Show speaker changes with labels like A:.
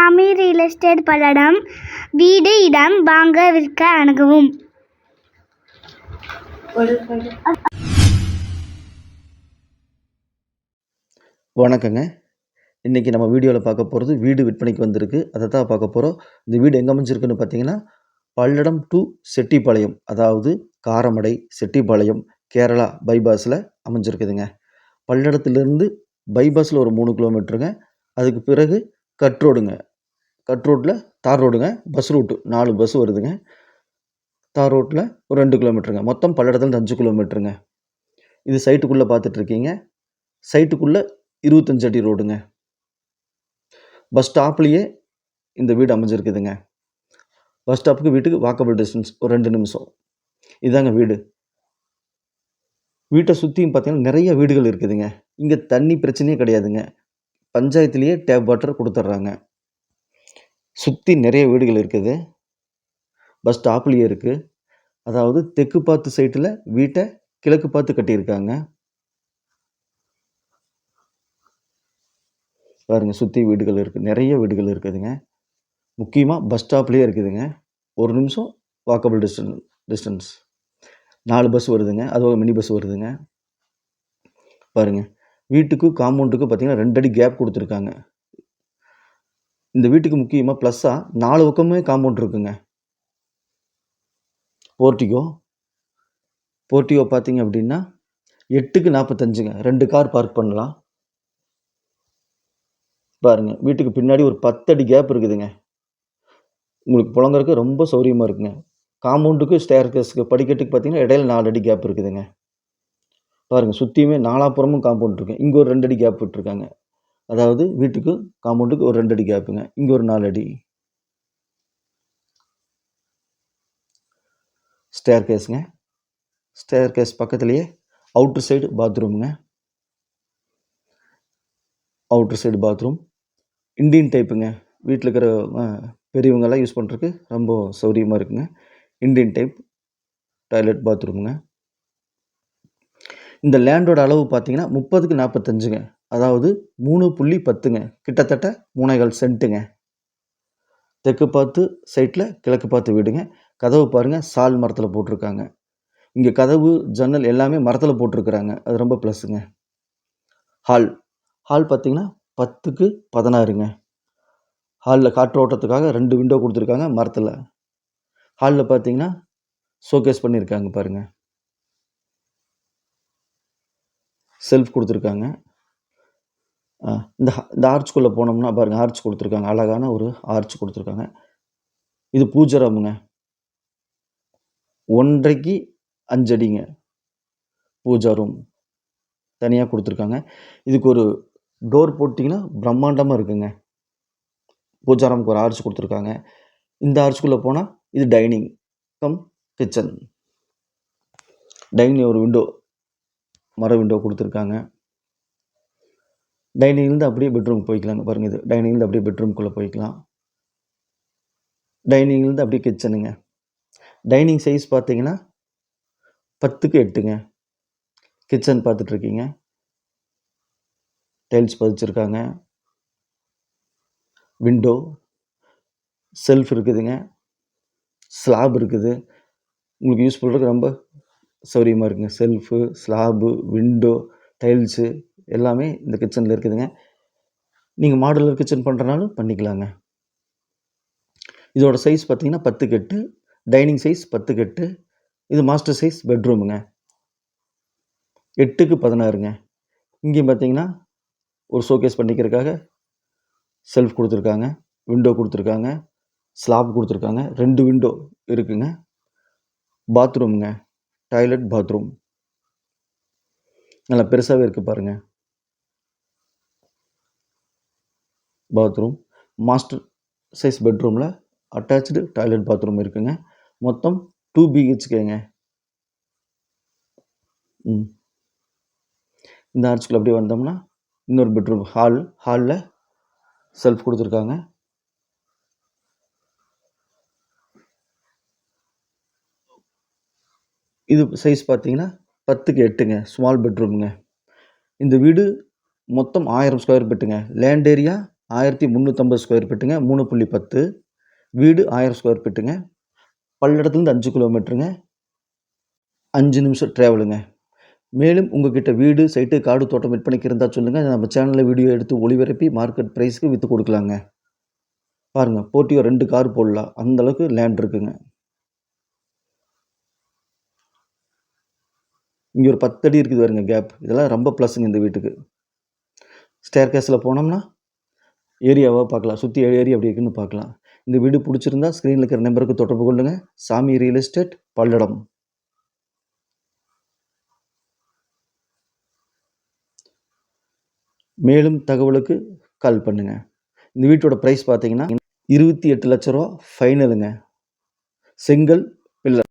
A: சாமி real estate Palladam வீடு இடம் வாங்க விற்க அணுகவும்.
B: வணக்கங்க. இன்றைக்கி நம்ம வீடியோவில் பார்க்க போகிறது வீடு விற்பனைக்கு வந்திருக்கு. அதை தான் பார்க்க போகிறோம் இந்த வீடு எங்கே அமைஞ்சிருக்குன்னு பார்த்தீங்கன்னா பல்லடம் டு செட்டிப்பாளையம். அதாவது காரமடை செட்டிப்பாளையம் கேரளா பைபாஸில் அமைஞ்சிருக்குதுங்க. பல்லடத்துலேருந்து பைபாஸில் ஒரு மூணு கிலோமீட்டருங்க அதுக்கு பிறகு கட் ரோடுங்க கட் ரோட்டில் தார் ரோடுங்க. பஸ் ரூட்டு நாலு பஸ் வருதுங்க. தார் ரோட்டில் ஒரு ரெண்டு கிலோமீட்டருங்க. மொத்தம் பல்லடத்துலேருந்து அஞ்சு கிலோமீட்டருங்க. இது சைட்டுக்குள்ளே பார்த்துட்ருக்கீங்க. சைட்டுக்குள்ளே இருபத்தஞ்சு அடி ரோடுங்க. பஸ் ஸ்டாப்லேயே இந்த வீடு அமைஞ்சிருக்குதுங்க. பஸ் ஸ்டாப்புக்கு வீட்டுக்கு வாக்கபிள் டிஸ்டன்ஸ் ஒரு ரெண்டு நிமிஷம். இதாங்க வீடு. வீட்டை சுற்றியும் பார்த்தீங்கன்னா நிறைய வீடுகள் இருக்குதுங்க. இங்கே தண்ணி பிரச்சனையே கிடையாதுங்க. பஞ்சாயத்துலேயே டேப் வாட்டர் கொடுத்துட்றாங்க. சுற்றி நிறைய வீடுகள் இருக்குது. பஸ் ஸ்டாப்லேயே இருக்குது அதாவது தெற்கு பார்த்து சைட்டில் வீட்டை கிழக்கு பார்த்து கட்டியிருக்காங்க. பாருங்க சுற்றி வீடுகள் இருக்குது நிறைய வீடுகள் இருக்குதுங்க. முக்கியமாக பஸ் ஸ்டாப்லேயே இருக்குதுங்க. ஒரு நிமிஷம் வாக்கபிள் டிஸ்டன் டிஸ்டன்ஸ் நாலு பஸ் வருதுங்க. அதுவும் மினி பஸ் வருதுங்க. பாருங்க. வீட்டுக்கு காம்பவுண்டுக்கு பார்த்தீங்கன்னா ரெண்டு அடி கேப் கொடுத்துருக்காங்க. இந்த வீட்டுக்கு முக்கியமாக ப்ளஸ்ஸாக நாலு பக்கமே காம்பவுண்ட் இருக்குங்க. போர்ட்டிகோ போர்ட்டிகோ பார்த்தீங்க அப்படின்னா எட்டுக்கு நாற்பத்தஞ்சுங்க ரெண்டு கார் பார்க் பண்ணலாம். பாருங்க வீட்டுக்கு பின்னாடி ஒரு பத்து அடி கேப் இருக்குதுங்க. உங்களுக்கு புழங்கறதுக்கு ரொம்ப சௌரியமாக இருக்குங்க. காம்பவுண்டுக்கு ஸ்டேர்கேஸ்க்கு படிக்கட்டுக்கு பார்த்தீங்கன்னா இடையில நாலு அடி கேப் இருக்குதுங்க. பாருங்கள் சுற்றியுமே நாலாப்புறமும் காம்பவுண்ட் இருக்குது இங்கே ஒரு ரெண்டு அடி கேப் விட்டுருக்காங்க. அதாவது வீட்டுக்கு காம்பவுண்டுக்கு ஒரு ரெண்டு அடி கேப்புங்க இங்கே ஒரு நாலு அடி. ஸ்டேர் கேஸுங்க ஸ்டேர் கேஸ் பக்கத்துலேயே அவுட்ரு சைடு பாத்ரூமுங்க அவுட்ரு சைடு பாத்ரூம் இண்டியன் டைப்புங்க வீட்டில் இருக்கிற பெரியவங்கெல்லாம் யூஸ் பண்ணுறதுக்கு ரொம்ப சௌரியமாக இருக்குங்க. இண்டியன் டைப் டாய்லெட் பாத்ரூமுங்க இந்த லேண்டோட அளவு பார்த்தீங்கன்னா முப்பதுக்கு நாற்பத்தஞ்சுங்க அதாவது மூணு புள்ளி பத்துங்க. கிட்டத்தட்ட மூணேகால் சென்ட்டுங்க. தெற்கு பார்த்து சைட்டில் கிழக்கு பார்த்து வீடுங்க. கதவு பாருங்கள் சால் மரத்தில் போட்டிருக்காங்க. இங்கே கதவு ஜன்னல் எல்லாமே மரத்தில் போட்டிருக்கிறாங்க. அது ரொம்ப ப்ளஸ்ஸுங்க. ஹால். ஹால் பார்த்தீங்கன்னா பத்துக்கு பதினாறுங்க. ஹாலில் காற்று ஓட்டத்துக்காக ரெண்டு விண்டோ கொடுத்துருக்காங்க மரத்தில். ஹாலில் பார்த்தீங்கன்னா ஷோகேஸ் பண்ணியிருக்காங்க பாருங்கள் செல்ஃப் கொடுத்துருக்காங்க. ஆ, இந்த இந்த ஆர்ச்சுக்குள்ளே போனோம்னா பாருங்கள் ஆர்ச் கொடுத்துருக்காங்க. அழகான ஒரு ஆர்ச் கொடுத்துருக்காங்க. இது பூஜை ரூமுங்க. ஒன்றைக்கு அஞ்சடிங்க பூஜா ரூம். தனியாக கொடுத்துருக்காங்க. இதுக்கு ஒரு டோர் போட்டிங்கன்னா பிரம்மாண்டமாக இருக்குங்க. பூஜாரம்க்கு ஒரு ஆர்ச் கொடுத்துருக்காங்க. இந்த ஆர்ச்சுக்குள்ளே போனால் இது டைனிங் கம் கிச்சன். டைனிங் ஒரு விண்டோ மர விண்டோ கொடுத்துருக்காங்க. டைனிங்லேருந்து அப்படியே பெட்ரூம் போய்க்கலாங்க. பாருங்கள் இது. டைனிங்லேருந்து அப்படியே பெட்ரூம்குள்ளே போய்க்கலாம். டைனிங்லேருந்து அப்படியே கிச்சனுங்க. டைனிங் சைஸ் பார்த்தீங்கன்னா பத்துக்கு எட்டுங்க. கிச்சன் பார்த்துட்ருக்கீங்க. டைல்ஸ் பதிச்சிருக்காங்க. விண்டோ. செல்ஃப் இருக்குதுங்க. ஸ்லாப் இருக்குது. உங்களுக்கு யூஸ் பண்ணுறதுக்கு ரொம்ப சௌரியமாக இருக்குங்க. Shelf slab window tiles. எல்லாமே இந்த கிச்சனில் இருக்குதுங்க. நீங்கள் மாடுலர் கிச்சன் பண்ணுறனாலும் பண்ணிக்கலாங்க. இதோட சைஸ் பார்த்தீங்கன்னா பத்துக்கு கெட்டு டைனிங் சைஸ் பத்துக்கு கெட்டு இது மாஸ்டர் சைஸ் பெட்ரூமுங்க எட்டுக்கு பதினாறுங்க. இங்கேயும் பார்த்தீங்கன்னா ஒரு ஷோகேஸ் பண்ணிக்கிறதுக்காக செல்ஃப் கொடுத்துருக்காங்க விண்டோ கொடுத்துருக்காங்க ஸ்லாப் கொடுத்துருக்காங்க ரெண்டு விண்டோ இருக்குங்க. பாத்ரூமுங்க டாய்லெட் பாத்ரூம் நல்லா பெருசாகவே இருக்குது பாருங்கள் பாத்ரூம் மாஸ்டர் சைஸ் பெட்ரூமில் அட்டாச்சு டாய்லெட் பாத்ரூம் இருக்குங்க. மொத்தம் டூ பிஹெச்கேங்க ம். இந்த ஆர்ச்சுக்குள்ள அப்படியே வந்தோம்னா இன்னொரு பெட்ரூம் ஹால் ஹாலில் செல்ஃப் கொடுத்துருக்காங்க. இது சைஸ் பார்த்தீங்கன்னா பத்துக்கு எட்டுங்க ஸ்மால் பெட்ரூமுங்க இந்த வீடு மொத்தம் ஆயிரம் ஸ்கொயர் ஃபீட்டுங்க லேண்ட் ஏரியா ஆயிரத்தி முந்நூற்றம்பது ஸ்கொயர் ஃபீட்டுங்க மூணு புள்ளி பத்து. வீடு ஆயிரம் ஸ்கொயர் ஃபீட்டுங்க பல்லடத்துலேருந்து அஞ்சு கிலோமீட்டருங்க அஞ்சு நிமிஷம் ட்ராவலுங்க மேலும் உங்ககிட்ட வீடு சைட்டு காடு தோட்டம் விற்பனைக்கு இருந்தால் சொல்லுங்கள் நம்ம சேனலில் வீடியோ எடுத்து ஒளிபரப்பி மார்க்கெட் ப்ரைஸ்க்கு விற்று கொடுக்கலாங்க. பாருங்கள் போட்டியோ ரெண்டு கார் போடலாம். அந்த அளவுக்கு லேண்ட் இருக்குங்க. இங்கே ஒரு பத்தடி இருக்குது பாருங்க கேப் இதெல்லாம் ரொம்ப ப்ளஸ்ஸுங்க இந்த வீட்டுக்கு. ஸ்டேர் கேஸில் போனோம்னா ஏரியாவாக பார்க்கலாம். சுற்றி ஏரியா அப்படி இருக்குன்னு பார்க்கலாம். இந்த வீடு பிடிச்சிருந்தா ஸ்க்ரீனில் இருக்கிற நம்பருக்கு தொடர்பு கொள்ளுங்கள் சாமி ரியல் எஸ்டேட் பல்லடம். மேலும் தகவலுக்கு கால் பண்ணுங்க. இந்த வீட்டோட ப்ரைஸ் பார்த்தீங்கன்னா இருபத்தி எட்டு லட்ச ரூபா ஃபைனலுங்க செங்கல் பில்லர்.